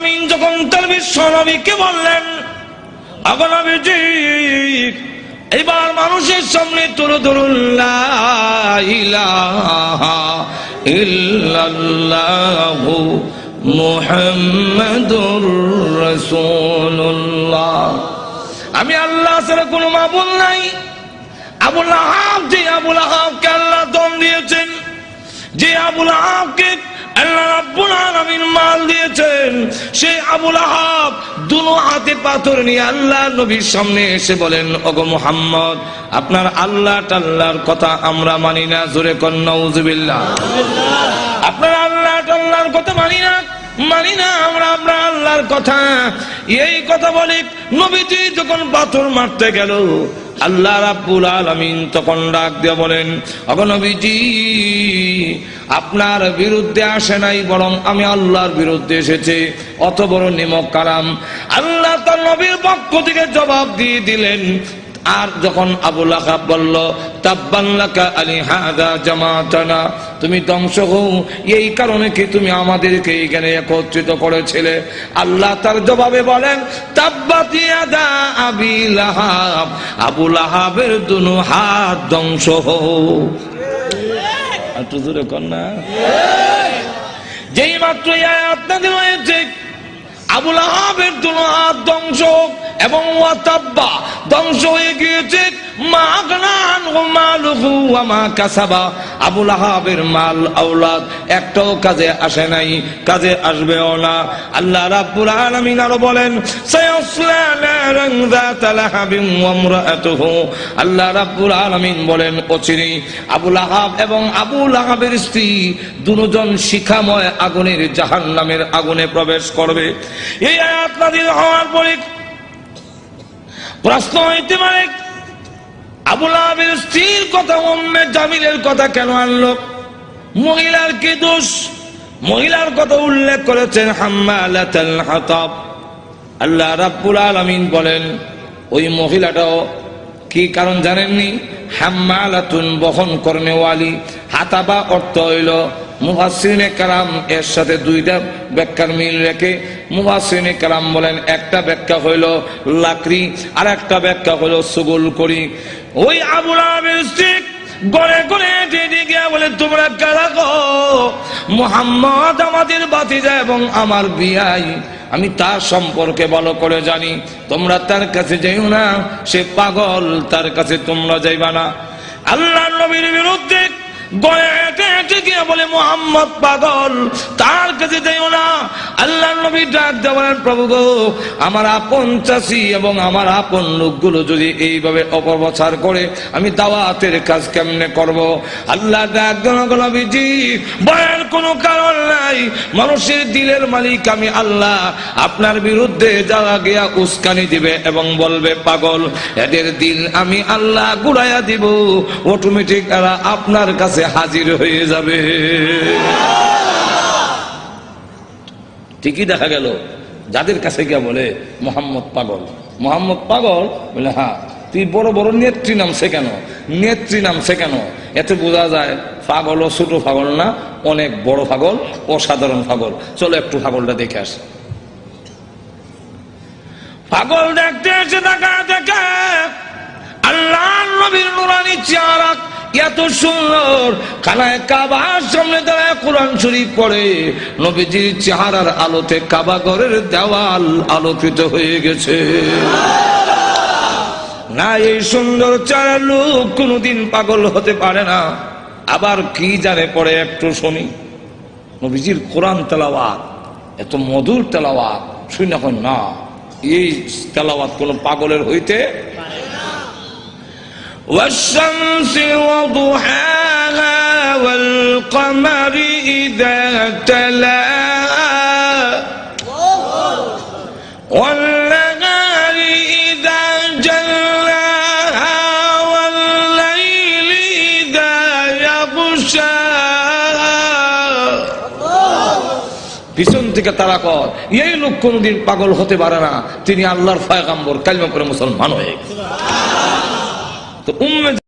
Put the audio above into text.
যখন তার বিশ্ব নবীকে বললেন, আবার নবীজি এবার মানুষের সামনে তুলে ধরুন ইল্লাল্লাহু মুহাম্মাদুর রাসূলুল্লাহ। আমি আল্লাহ ছাড়া কোনো মাবুল নাই। আবুল আহাব, যে আবুল আহাবকে আল্লাহ দম দিয়েছেন, যে আবুল আহাবকে সেই আবুল আহাব দুনো হাতে পাথর নিয়ে আল্লাহ নবীর সামনে এসে বলেন, ওগো মুহাম্মদ, আপনার আল্লাহ টাল্লাহর কথা আমরা মানি না। জোরে কন, নাউজুবিল্লাহ। আপনার আল্লাহ টাল্লাহর কথা মানি না মানি না আমরা আমরা আল্লাহর কথা। এই কথা বলি নবীজি যখন পাথর মারতে গেল, আল্লাহ রাব্বুল আলামিন তখন ডাক দিয়ে বলেন অগনবীজি আপনার বিরুদ্ধে আসে নাই বরং আমি আল্লাহর বিরুদ্ধে এসেছে। অত বড় নিমক কালাম। আল্লাহ তার নবীর পক্ষ থেকে জবাব দিয়ে দিলেন। আর যখন আবুল আহাব বলল তাব্বাল্লাকা আলী হাদা জামাতানা তুমি ধ্বংস হও। এই কারণে কি তুমি আমাদেরকে এখানে একত্রিত করেছিলে? আল্লাহ তার জবাবে বলেন, তাব্বাত ইয়াদা আবি লাহাব। আবু লাহাবের দুনো হাত ধ্বংস হও। একটু কর না। যেই মাত্র আপনাদের হয়েছে, আবুল আহাবের দুনো হাত ধ্বংস এবং ওয়াতাব্বা ধ্বংস হয়ে গিয়েছে। মা আগনান আবুল আহাবের মাল কাজে আসে নাই, কাজে আল্লাহ রাব্বুল আরও বলেন, সায়াসলা নারান যাতা আলামিন বলেন অচিরেই আবুল আহাব এবং আবুল আহাবের স্ত্রী দুজন শিখাময় আগুনের জাহান্নামের আগুনে প্রবেশ করবে। এই আয়াত হওয়ার পরে প্রশ্ন হইতে পারে আবুল আবির স্ত্রীর কথা, উম্মে জামিলের কথা কেন আনলো? মহিলার কি দোষ? মহিলার কথা উল্লেখ করেছেন হাম্মালাতাল হাতাব। আল্লাহ রাব্বুল আলামিন বলেন, ওই মহিলাটাও কি কারণ জানেননি? হাম্মালাতুন বহন কর্মেওয়ালি হাতাবা অর্থ হইল মুহাসিনে কালাম এর সাথে দুইটা ব্যাখ্যার মিল রেখে মুহাসিনে কালাম বলেন, একটা ব্যাখ্যা হইল লাকড়ি আর একটা ব্যাখ্যা হইল সুগুল করি ওই আবুল স্ত্রী গড়ে গড়ে গিয়া বলে, তোমরা কারা গো? মোহাম্মদ আমাদের বাতিজা এবং আমার বিয়াই। আমি তার সম্পর্কে ভালো করে জানি। তোমরা তার কাছে যাইও না, সে পাগল, তার কাছে তোমরা যাইবা না। আল্লাহ নবীর বিরুদ্ধে গড়ে একে একে গিয়ে বলে মোহাম্মদ পাগল। তার কাছে যাইও না। আল্লাহ নবী ডাক দেওয়ার প্রভু গো, আমার আপন চাষি এবং আমার আপন লোকগুলো যদি এইভাবে অপপ্রচার করে, আমি দাওয়াতের কাজ কেমনে করব? আল্লাহ ডাক নবীজি বয়ার কোনো কারণ নাই। মানুষের দিলের মালিক আমি আল্লাহ। আপনার বিরুদ্ধে যারা গিয়া উস্কানি দিবে এবং বলবে, পাগল, এদের দিল আমি আল্লাহ গুড়াইয়া দিব। অটোমেটিক এরা আপনার কাছে হাজির হয়ে যাবে। ঠিকই দেখা গেল, যাদের কাছে গিয়া বলে, মোহাম্মদ পাগল। মোহাম্মদ পাগল? বলে হ্যাঁ তুই বড় বড় নেত্রী নামছে কেন? নেত্রী নামছে কেন? এতে বোঝা যায় পাগল ও ছোট পাগল না, অনেক বড় পাগল, অসাধারণ পাগল। চলো একটু পাগলটা দেখে আসি। পাগল দেখতে এসে দেখা, দেখে আল্লাহ নবীর নুরানি চেহারা এত সুন্দর। খানায় কাবার সামনে দাঁড়ায় কোরআন শরীফ পড়ে। নবীজির চেহারার আলোতে কাবা ঘরের দেওয়াল আলোকিত হয়ে গেছে। না, এই সুন্দর চারা লোক কোনোদিন পাগল হতে পারে না। আবার কি জানে পড়ে একটু শুনি। নবীজির কোরআন তেলাওয়াত, এত মধুর তেলাওয়াত। শুনে এখন, না, এই তেলাওয়াত কোন পাগলের হইতে والشمس وضحاها والقمر إذا تلاها والنهار إذا جلاها والليل إذا يغشاها পিছন থেকে তারা কর এই লোক কোনদিন পাগল হতে পারে না তিনি আল্লাহর ফয়গাম্বর কালিমা করে মুসলমান হয়ে গেছে। 都我们。